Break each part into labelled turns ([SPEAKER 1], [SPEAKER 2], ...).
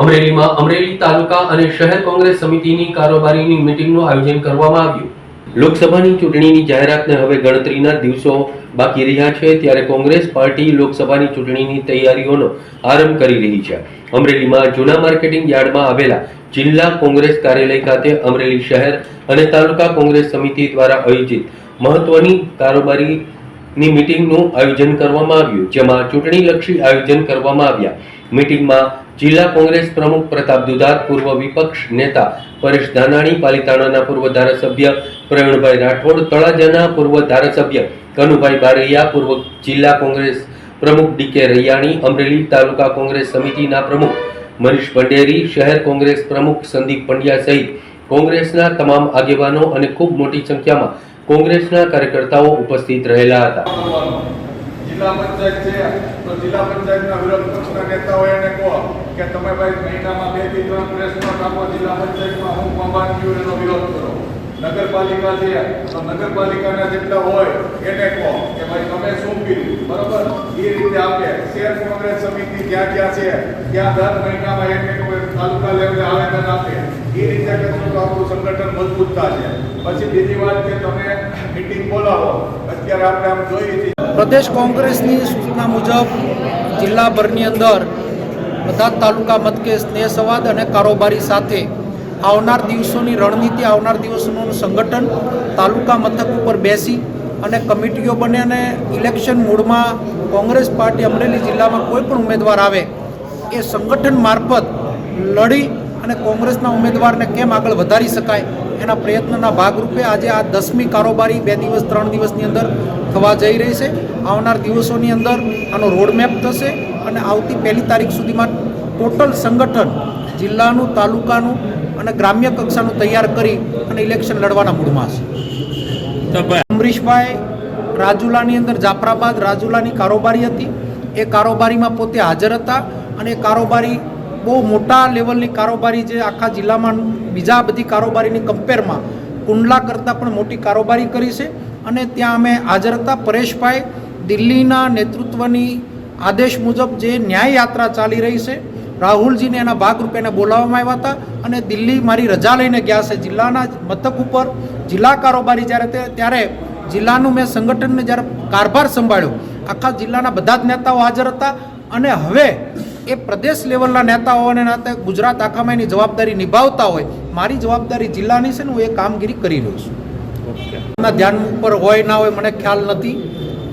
[SPEAKER 1] અમરેલીમાં અમરેલી તાલુકા અને શહેર કોંગ્રેસ સમિતિની કારોબારીની મિટિંગનું આયોજન કરવામાં આવ્યું. લોકસભાની ચૂંટણીની જાહેરાતને હવે ગણતરીના દિવસો બાકી રહ્યા છે, ત્યારે કોંગ્રેસ પાર્ટી લોકસભાની ચૂંટણીની તૈયારીઓનો આરંભ કરી રહી છે. અમરેલીમાં જૂના માર્કેટિંગ યાર્ડમાં આવેલા જિલ્લા કોંગ્રેસ કાર્યાલય ખાતે અમરેલી શહેર અને તાલુકા કોંગ્રેસ સમિતિ દ્વારા આયોજિત મહત્વની કારોબારીની મિટિંગનું આયોજન કરવામાં આવ્યું, જેમાં ચૂંટણીલક્ષી આયોજન કરવામાં આવ્યા. મિટિંગમાં જિલ્લા કોંગ્રેસ પ્રમુખ પ્રતાપ દુધાર, પૂર્વ વિપક્ષ નેતા પરેશ ધાનાણી, પાલિતાણાના પૂર્વ ધારાસભ્ય પ્રવીણભાઈ રાઠોડ, તળાજાના પૂર્વ ધારાસભ્ય કનુભાઈ બારૈયા, પૂર્વ જિલ્લા કોંગ્રેસ પ્રમુખ ડીકે રૈયાણી, અમરેલી તાલુકા કોંગ્રેસ સમિતિના પ્રમુખ મનીષ ભંડેરી, શહેર કોંગ્રેસ પ્રમુખ સંદીપ પંડ્યા સહિત કોંગ્રેસના તમામ આગેવાનો અને ખૂબ મોટી સંખ્યામાં કોંગ્રેસના કાર્યકર્તાઓ ઉપસ્થિત રહેલા હતા.
[SPEAKER 2] જિલ્લા પંચાયત છે. તો જિલ્લા પંચાયતના વિરોધ પક્ષના નેતાઓ એને કહો કે તમે ભાઈ મહિનામાં બેથી ત્રણ પ્રેસ નોટ આપો જિલ્લા પંચાયતમાં હું થયું એનો વિરોધ કરો. નગરપાલિકા છે. તો નગરપાલિકાના જેટલા હોય એને કહો કે ભાઈ તમે શું કીધું બરોબર? એ રીતે આપે. શેર કોંગ્રેસ સમિતિ જ્યાં જ્યાં છે, ત્યાં દર મહિનામાં એક એક તાલુકા લેવલે આવેદન આપે. એ રીતે તો આપણું સંગઠન મજબૂતતા છે. પછી બીજી વાત કે તમે મીટિંગ બોલાવો. અત્યારે આપણે આમ જોઈએ છીએ.
[SPEAKER 3] પ્રદેશ કોંગ્રેસની સૂચના મુજબ જિલ્લાભરની અંદર બધા તાલુકા મથકે સ્નેહ સંવાદ અને કારોબારી સાથે આવનાર દિવસોની રણનીતિ, આવનાર દિવસોનું સંગઠન તાલુકા મથક ઉપર બેસી અને કમિટીઓ બને અને ઇલેક્શન મૂડમાં કોંગ્રેસ પાર્ટી અમરેલી જિલ્લામાં કોઈ પણ ઉમેદવાર આવે, એ સંગઠન મારફત લડી અને કોંગ્રેસના ઉમેદવારને કેમ આગળ વધારી શકાય? એના પ્રયત્નના ભાગરૂપે આજે આ દસમી કારોબારી બે દિવસ, ત્રણ દિવસની અંદર થવા જઈ રહી છે. આવનાર દિવસોની અંદર આનો રોડમેપ થશે અને આવતી પહેલી તારીખ સુધીમાં ટોટલ સંગઠન જિલ્લાનું, તાલુકાનું અને ગ્રામ્ય કક્ષાનું તૈયાર કરી અને ઇલેક્શન લડવાના મૂડમાં છે અમરીશભાઈ રાજુલાની અંદર જાફરાબાદ, રાજુલાની કારોબારી હતી. એ કારોબારીમાં પોતે હાજર હતા અને કારોબારી બહુ મોટા લેવલની કારોબારી જે આખા જિલ્લામાં બીજા બધી કારોબારીની કમ્પેરમાં કુંડલા કરતાં પણ મોટી કારોબારી કરી છે. અને ત્યાં અમે હાજર હતા પરેશભાઈ. દિલ્હીના નેતૃત્વની આદેશ મુજબ જે ન્યાય યાત્રા ચાલી રહી છે, રાહુલજીને એના ભાગરૂપે એને બોલાવવામાં આવ્યા હતા. અને દિલ્હી મારી રજા લઈને ગયા છે જિલ્લાના મથક ઉપર. જિલ્લા કારોબારી જ્યારે ત્યારે જિલ્લાનું મેં સંગઠનને જ્યારે કારભાર સંભાળ્યો. આખા જિલ્લાના બધા જ નેતાઓ હાજર હતા. અને હવે એ પ્રદેશ લેવલના નેતાઓને નાતે ગુજરાત આખામાં એની જવાબદારી નિભાવતા હોય મારી જવાબદારી જિલ્લાની છે ને હું એ કામગીરી કરી રહ્યો છું. ના ધ્યાન ઉપર હોય ના હોય મને ખ્યાલ નથી.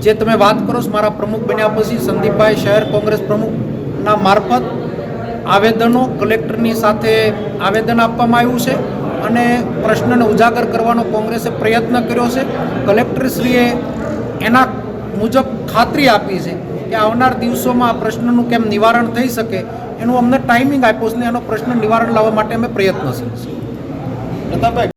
[SPEAKER 3] જે તમે વાત કરો છો મારા પ્રમુખ બન્યા પછી સંદીપભાઈ શહેર કોંગ્રેસ પ્રમુખના મારફત આવેદનો કલેક્ટરની સાથે આવેદન આપવામાં આવ્યું છે અને પ્રશ્નને ઉજાગર કરવાનો કોંગ્રેસે પ્રયત્ન કર્યો છે. કલેક્ટરશ્રીએ એના મુજબ ખાતરી આપી છે. કે આવનાર દિવસોમાં આ પ્રશ્નનું કેમ નિવારણ થઈ શકે, એનું અમને ટાઈમિંગ આપ્યો છે એનો પ્રશ્ન નિવારણ લાવવા માટે અમે પ્રયત્નશીલ છીએ.